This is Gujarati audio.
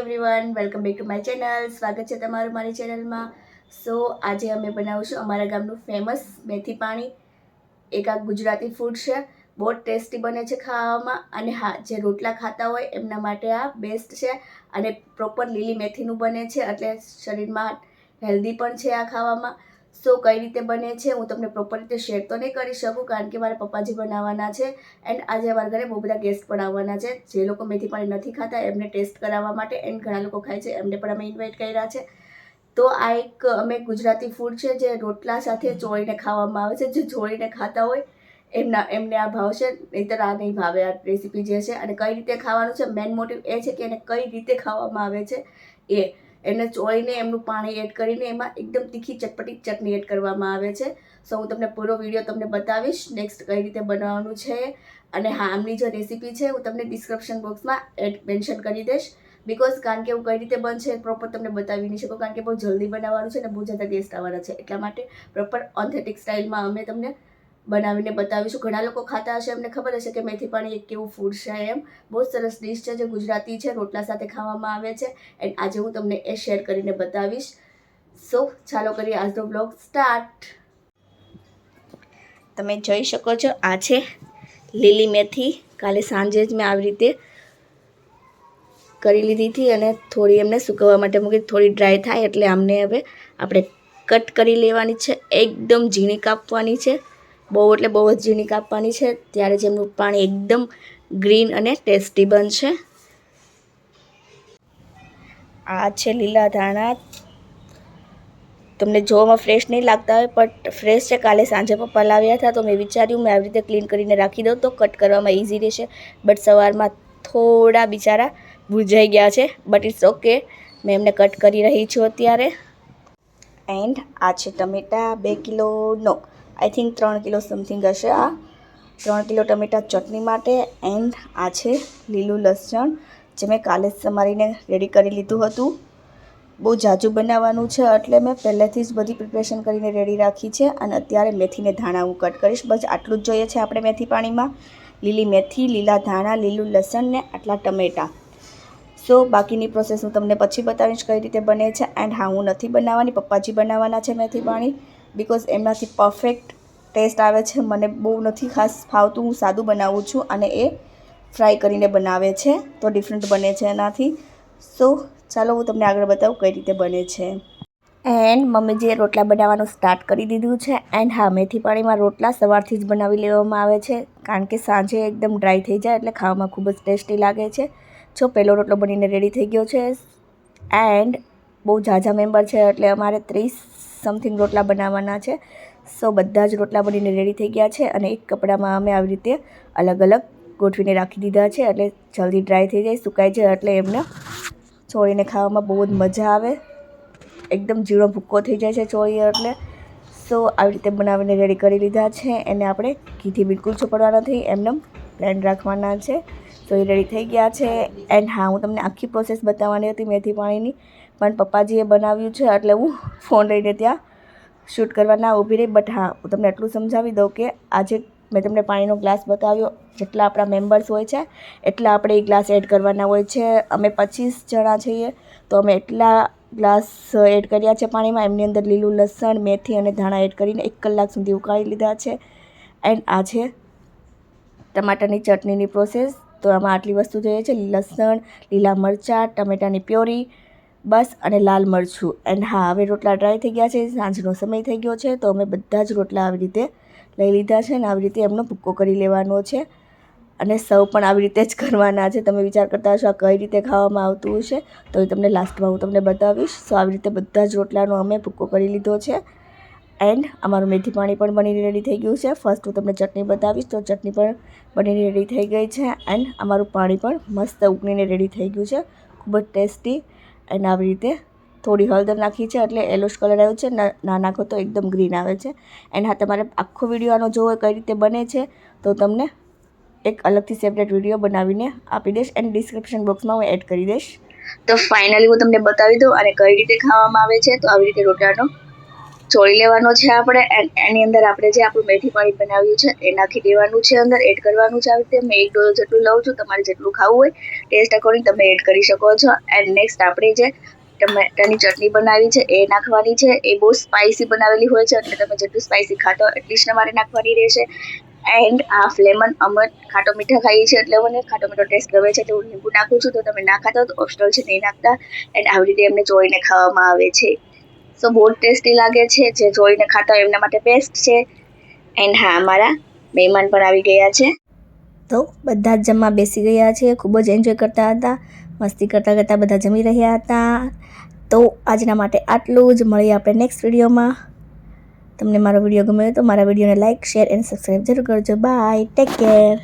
Everyone welcome back to my channel સ્વાગત છે તમારું મારી ચેનલમાં સો આજે અમે બનાવીશું અમારા ગામનું ફેમસ મેથી પાણી. એક આ ગુજરાતી ફૂડ છે. બહુ ટેસ્ટી બને છે ખાવામાં. અને હા, જે રોટલા ખાતા હોય, એમના માટે આ બેસ્ટ છે. અને પ્રોપર લીલી મેથીનું બને છે. એટલે શરીરમાં હેલ્ધી પણ છે આ ખાવામાં. સો કઈ રીતે બને છે? હું તમને પ્રોપર રીતે શેર તો નહીં કરી શકું, કારણ કે મારા પપ્પાજી બનાવવાના છે એન્ડ આજે અમારા ઘરે બહુ બધા ગેસ્ટ પણ આવવાના છે. જે લોકો મેથી પાણી નથી ખાતા, એમને ટેસ્ટ કરાવવા માટે એન્ડ ઘણા લોકો ખાય છે, એમને પણ અમે ઇન્વાઇટ કર્યા છે. તો આ એક, અમે ગુજરાતી ફૂડ છે, જે રોટલા સાથે ચોળીને ખાવામાં આવે છે. જે ચોળીને ખાતા હોય, એમના, એમને આ ભાવ છે, નહીંતર આ નહીં ભાવે આ રેસીપી જે છે. અને કઈ રીતે ખાવાનું છે? મેઇન મોટિવ એ છે કે એને કઈ રીતે ખાવામાં આવે છે? એ. એને ચોળીને, એમનું પાણી એડ કરીને એમાં એકદમ તીખી ચટપટી ચટણી એડ કરવામાં આવે છે. સો હું તમને પૂરો વીડિયો તમને બતાવીશ. નેક્સ્ટ કઈ રીતે બનાવવાનું છે અને હા, આમની જે રેસીપી છે, હું તમને ડિસ્ક્રિપ્શન બોક્સમાં એડ મેન્શન કરી દઈશ. બિકોઝ કારણ કે હું કઈ રીતે બનશે પ્રોપર તમને બતાવી નહીં શકું. કારણ કે બહુ જલ્દી બનાવવાનું છે અને બહુ જ્યાદા ટેસ્ટ આવવાના છે. એટલા માટે પ્રોપર ઓથેન્ટિક સ્ટાઇલમાં અમે તમને બનાવીને બતાવીશું. ઘણા લોકો ખાતા હશે એમને ખબર હશે કે મેથી પાણી એક કેવું ફૂડ છે એમ. બહુ સરસ ડિશ છે, જે ગુજરાતી છે, રોટલા સાથે ખાવામાં આવે છે. એન્ડ આજે હું તમને એ શેર કરીને બતાવીશ. સો ચાલો કરીએ આજનો બ્લોગ સ્ટાર્ટ તમે જોઈ શકો છો, આ છે લીલી મેથી. કાલે સાંજે જ મેં આવી રીતે કરી લીધી હતી અને થોડી એમને સૂકવવા માટે મૂકી થોડી ડ્રાય થાય એટલે આમને હવે આપણે કટ કરી લેવાની છે. એકદમ ઝીણી કાપવાની છે. બહુ એટલે બહુ જ ઝીણી કાપવાની છે. ત્યારે જ એમનું પાણી એકદમ ગ્રીન અને ટેસ્ટી બનશે. આ છે લીલા ધાણા. તમને જોવામાં ફ્રેશ નહીં લાગતા હોય બટ ફ્રેશ છે. કાલે સાંજે પપ્પા લાવ્યા હતા, તો મેં વિચાર્યું મેં આવી રીતે ક્લીન કરીને રાખી દઉં, તો કટ કરવામાં ઇઝી રહેશે. બટ સવારમાં થોડા બિચારા ભૂજાઈ ગયા છે બટ ઇટ્સ ઓકે મેં એમને કટ કરી રહી છું અત્યારે. એન્ડ આ છે ટમેટા, બે કિલોનો આઈ થિંક ત્રણ કિલો સમથિંગ હશે આ. ત્રણ કિલો ટમેટા ચટણી માટે એન્ડ આ છે લીલું લસણ, જે મેં કાલે જ સમારીને રેડી કરી લીધું હતું. બહુ જાજુ બનાવવાનું છે, એટલે મેં પહેલેથી જ બધી પ્રિપરેશન કરીને રેડી રાખી છે અને અત્યારે મેથીને ધાણા હું કટ કરીશ. બસ આટલું જ જોઈએ છે આપણે મેથી પાણીમાં. લીલી મેથી, લીલા ધાણા, લીલું લસણ ને આટલા ટમેટાં. સો બાકીની પ્રોસેસ હું તમને પછી બતાવીશ કઈ રીતે બને છે. એન્ડ હા, હું નથી બનાવવાની, પપ્પાજી બનાવવાના છે મેથી પાણી. બિકોઝ એમનાથી પરફેક્ટ ટેસ્ટ આવે છે. મને બહુ નથી ખાસ ફાવતું. હું સાદું બનાવું છું અને એ ફ્રાય કરીને બનાવે છે. તો ડિફરન્ટ બને છે એનાથી. સો ચાલો હું તમને આગળ બતાવું કઈ રીતે બને છે. એન્ડ મમ્મીજીએ રોટલા બનાવવાનું સ્ટાર્ટ કરી દીધું છે. એન્ડ હા, મેથી પાણીમાં રોટલા સવારથી જ બનાવી લેવામાં આવે છે. કારણ કે સાંજે એકદમ ડ્રાય થઈ જાય એટલે ખાવામાં ખૂબ જ ટેસ્ટી લાગે છે. જો પહેલો રોટલો બનીને રેડી થઈ ગયો છે. એન્ડ બહુ ઝાઝા મેમ્બર છે એટલે અમારે ત્રીસ સમથિંગ રોટલા બનાવવાના છે. સો બધા જ રોટલા બનીને રેડી થઈ ગયા છે અને એક કપડામાં અમે આવી રીતે અલગ અલગ ગોઠવીને રાખી દીધા છે. એટલે જલ્દી ડ્રાય થઈ જાય, સુકાઈ જાય એટલે એમને ચોળીને ખાવામાં બહુ જ મજા આવે. એકદમ જીરો ભૂક્કો થઈ જાય છે ચોળી એટલે. સો આવી રીતે બનાવીને રેડી કરી લીધા છે. એને આપણે ઘીથી બિલકુલ ચોપડવા નથી, એમને પ્લેન રાખવાના છે. તો એ રેડી થઈ ગયા છે. એન્ડ હા, હું તમને આખી પ્રોસેસ બતાવવાની હતી, મેથી પાણીની. પણ પપ્પાજીએ બનાવ્યું છે એટલે હું ફોન લઈને ત્યાં શૂટ કરવા ના ઊભી રહી. બટ હા, હું તમને એટલું સમજાવી દઉં કે આજે મેં તમને પાણીનો ગ્લાસ બતાવ્યો, જેટલા આપણા મેમ્બર્સ હોય છે, એટલા આપણે એ ગ્લાસ એડ કરવાના હોય છે. અમે પચીસ જણા છીએ, તો અમે એટલા ગ્લાસ એડ કર્યા છે પાણીમાં. એમની અંદર લીલું લસણ, મેથી અને ધાણા એડ કરીને એક કલાક સુધી ઉકાળી લીધા છે. એન્ડ આ છે ટમાટરની ચટણીની પ્રોસેસ તો આમાં આટલી વસ્તુ જોઈએ છે. લસણ, લીલા મરચાં, ટમેટાની પ્યોરી બસ અને લાલ મરચું. એન્ડ હા, હવે રોટલા ડ્રાય થઈ ગયા છે, સાંજનો સમય થઈ ગયો છે, તો અમે બધા જ રોટલા આવી રીતે લઈ લીધા છે અને આવી રીતે એમનો ભૂક્કો કરી લેવાનો છે. અને સૌ પણ આવી રીતે જ કરવાના છે. તમે વિચાર કરતા હશો આ કઈ રીતે ખાવામાં આવતું હશે? તો એ તમને લાસ્ટમાં હું તમને બતાવીશ. સો આવી રીતે બધા જ રોટલાનો અમે ભૂક્કો કરી લીધો છે. એન્ડ અમારું મેથી પાણી પણ બનીને રેડી થઈ ગયું છે. ફર્સ્ટ હું તમને ચટણી બતાવીશ. તો ચટણી પણ બનીને રેડી થઈ ગઈ છે. એન્ડ અમારું પાણી પણ મસ્ત ઉકળીને રેડી થઈ ગયું છે. ખૂબ જ ટેસ્ટી એન્ડ આવી રીતે થોડી હળદર નાખી છે એટલે એલોશ કલર આવ્યો છે. ના નાખો તો એકદમ ગ્રીન આવે છે. એન્ડ હા તમારે આખો વીડિયો આનો જોવો કઈ રીતે બને છે તો તમને એક અલગથી સેપરેટ વીડિયો બનાવીને આપી દઈશ એન્ડ ડિસ્ક્રિપ્શન બોક્સમાં હું એડ કરી દઈશ. તો ફાઇનલી હું તમને બતાવી દઉં અને કઈ રીતે ખાવામાં આવે છે તો આવી રીતે રોટલાનો ચોળી લેવાનો છે આપણે, એન- અંદર આપણે જે આપણું મેથી પાણી બનાવ્યું છે, એ નાખી દેવાનું છે અંદર, એડ કરવાનું છે આવી રીતે. મેં એક ડોઝ જેટલું લઉં છું, તમારે જેટલું ખાવું હોય, ટેસ્ટ અકોર્ડિંગ તમે એડ કરી શકો છો. એન્ડ નેક્સ્ટ આપણે જે ટમેટાની ચટણી બનાવી છે, એ નાખવાની છે. એ બહુ સ્પાઇસી બનાવેલી હોય છે, એટલે તમે જેટલું સ્પાઇસી ખાતો એટલી જ તમારે નાખવાની રહેશે. એન્ડ હાફ લેમન અમે ખાટો મીઠા ખાઈએ છીએ, એટલે મને ખાટો મીઠો ટેસ્ટ ગમે છે એટલે હું લીંબુ નાખું છું, તો તમે ના ખાતા તો ઓપ્શનલ છે, નહીં નાખતા. એન્ડ આવી રીતે એમને ચોળીને ખાવામાં આવે છે. સો બહુ ટેસ્ટી લાગે છે, જે જોઈને ખાતા હોય એમના માટે બેસ્ટ છે. એન્ડ હા, અમારા મહેમાન પણ આવી ગયા છે. તો બધા જ જમવા બેસી ગયા છે, ખૂબ જ એન્જોય કરતા હતા, મસ્તી કરતાં કરતાં બધા જમી રહ્યા હતા. તો આજના માટે આટલું જ, મળીએ આપણે નેક્સ્ટ વિડીયોમાં. તમને મારો વીડિયો ગમ્યો તો મારા વિડીયોને લાઇક શેર એન્ડ સબસ્ક્રાઈબ જરૂર કરજો. Bye take care